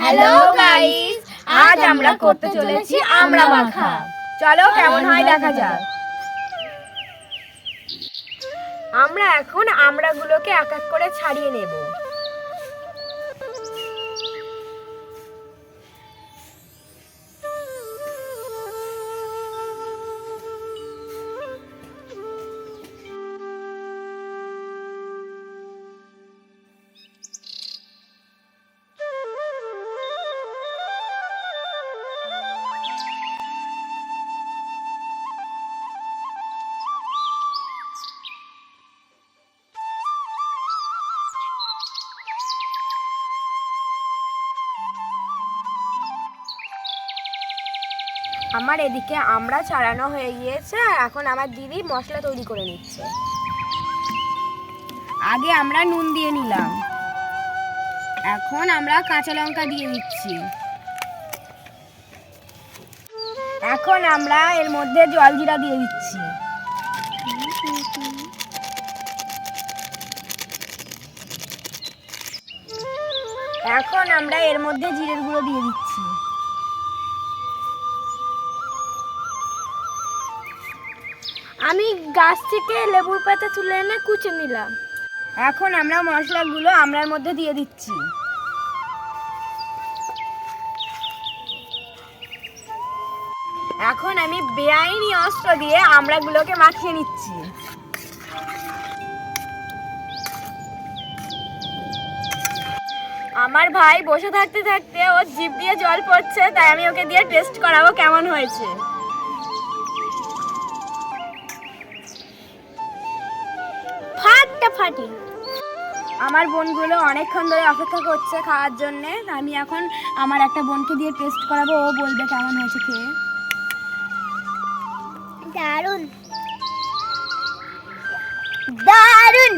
Hello guys আজ আমরা করতে চলেছি আমড়া মাখা। চলো কেমন হয় দেখা যাক। আমরা এখন আমরাগুলোকে এক এক করে ছাড়িয়ে নেব। আমার এদিকে আমরা ছাড়ানো হয়ে গিয়েছে আর এখন আমার দিদি মশলা তৈরি করে নিচ্ছে। আগে আমরা নুন দিয়ে নিলাম। এখন আমরা কাঁচা লঙ্কা দিয়ে দিচ্ছি। এখন আমরা এর মধ্যে জল জিরা দিয়ে দিচ্ছি। এখন আমরা এর মধ্যে জিরের গুঁড়ো দিয়ে দিচ্ছি। আমি গাছ থেকে লেবুর পাতা তুলে এনে কুচে নিলাম। এখন আমরা মশলাগুলো আমরার মধ্যে দিয়ে দিচ্ছি। এখন আমি বেআইনি অস্ত্র দিয়ে আমড়াগুলোকে মাখিয়ে নিচ্ছি। আমার ভাই বসে থাকতে থাকতে ওর জিভ দিয়ে জল পড়ছে, তাই আমি ওকে দিয়ে টেস্ট করাবো কেমন হয়েছে। ফাটি। আমার বোনগুলো অনেকক্ষণ ধরে অপেক্ষা করছে খাওয়ার জন্যে। আমি এখন আমার একটা বোনকে দিয়ে টেস্ট করাবো, ও বলবে কেমন হয়েছে খেয়ে। দারুণ। দারুণ